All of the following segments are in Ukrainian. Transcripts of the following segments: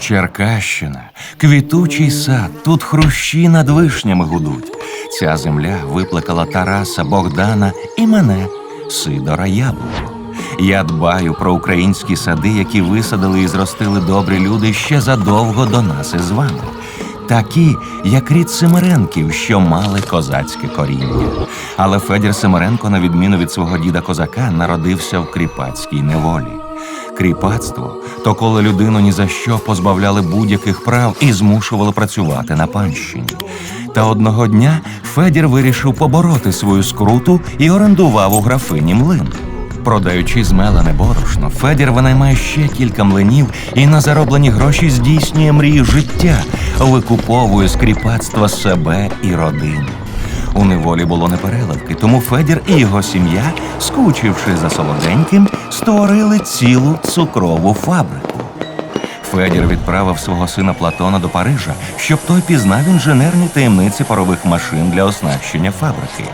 Черкащина, квітучий сад, тут хрущі над вишнями гудуть. Ця земля викликала Тараса, Богдана і мене, Сидора Яблуко. Я дбаю про українські сади, які висадили і зростили добрі люди ще задовго до нас із вами. Такі, як рід Семеренків, що мали козацьке коріння. Але Федір Семеренко, на відміну від свого діда козака, народився в кріпацькій неволі. Кріпацтво то коли людину ні за що позбавляли будь-яких прав і змушували працювати на панщині. Та одного дня Федір вирішив побороти свою скруту і орендував у графині млин. Продаючи змелене борошно, Федір винаймає ще кілька млинів і на зароблені гроші здійснює мрію життя, викуповує скріпацтва себе і родину. У неволі було непереливки, тому Федір і його сім'я, скучивши за солоденьким, створили цілу цукрову фабрику. Федір відправив свого сина Платона до Парижа, щоб той пізнав інженерні таємниці парових машин для оснащення фабрики.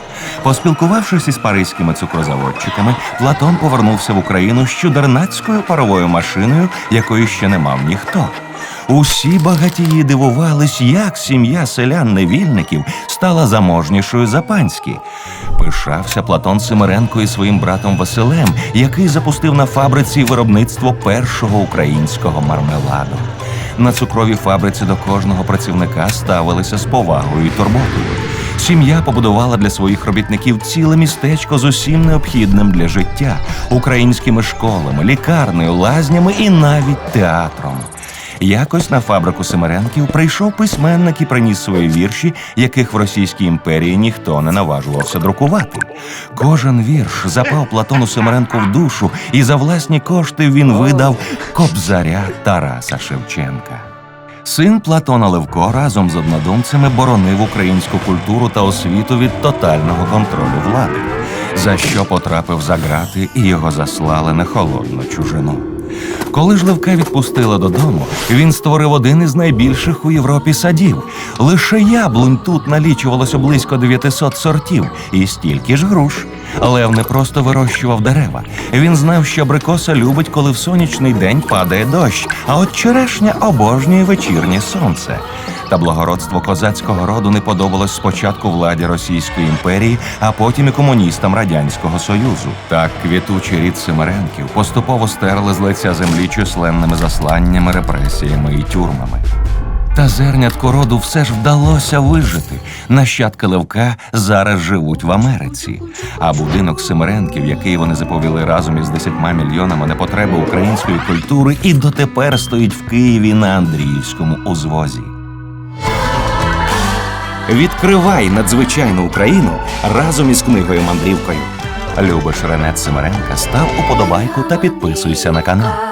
Поспілкувавшись із паризькими цукрозаводчиками, Платон повернувся в Україну з чудернацькою паровою машиною, якої ще не мав ніхто. Усі багатії дивувались, як сім'я селян-невільників стала заможнішою за панські. Пишався Платон Симиренко і своїм братом Василем, який запустив на фабриці виробництво першого українського мармеладу. На цукровій фабриці до кожного працівника ставилися з повагою і турботою. Сім'я побудувала для своїх робітників ціле містечко з усім необхідним для життя українськими школами, лікарнею, лазнями і навіть театром. Якось на фабрику Семеренків прийшов письменник і приніс свої вірші, яких в Російській імперії ніхто не наважувався друкувати. Кожен вірш запав Платону Семеренку в душу, і за власні кошти він видав Кобзаря Тараса Шевченка. Син Платона Левко разом з однодумцями боронив українську культуру та освіту від тотального контролю влади, за що потрапив за грати і його заслали на холодну чужину. Коли ж Левка відпустила додому, він створив один із найбільших у Європі садів. Лише яблунь тут налічувалося близько 900 сортів і стільки ж груш. Лев не просто вирощував дерева. Він знав, що абрикоса любить, коли в сонячний день падає дощ, а от черешня обожнює вечірнє сонце. Та благородство козацького роду не подобалось спочатку владі Російської імперії, а потім і комуністам Радянського Союзу. Так квітучий рід Семеренків поступово стерли з лиця землі численними засланнями, репресіями і тюрмами. Та зернятку роду все ж вдалося вижити. Нащадки Левка зараз живуть в Америці. А будинок Семеренків, який вони заповіли разом із 10 мільйонами на потреби української культури, і дотепер стоїть в Києві на Андріївському узвозі. Відкривай надзвичайну Україну разом із книгою мандрівкою. Любиш Ренет Симиренка, став уподобайку та підписуйся на канал.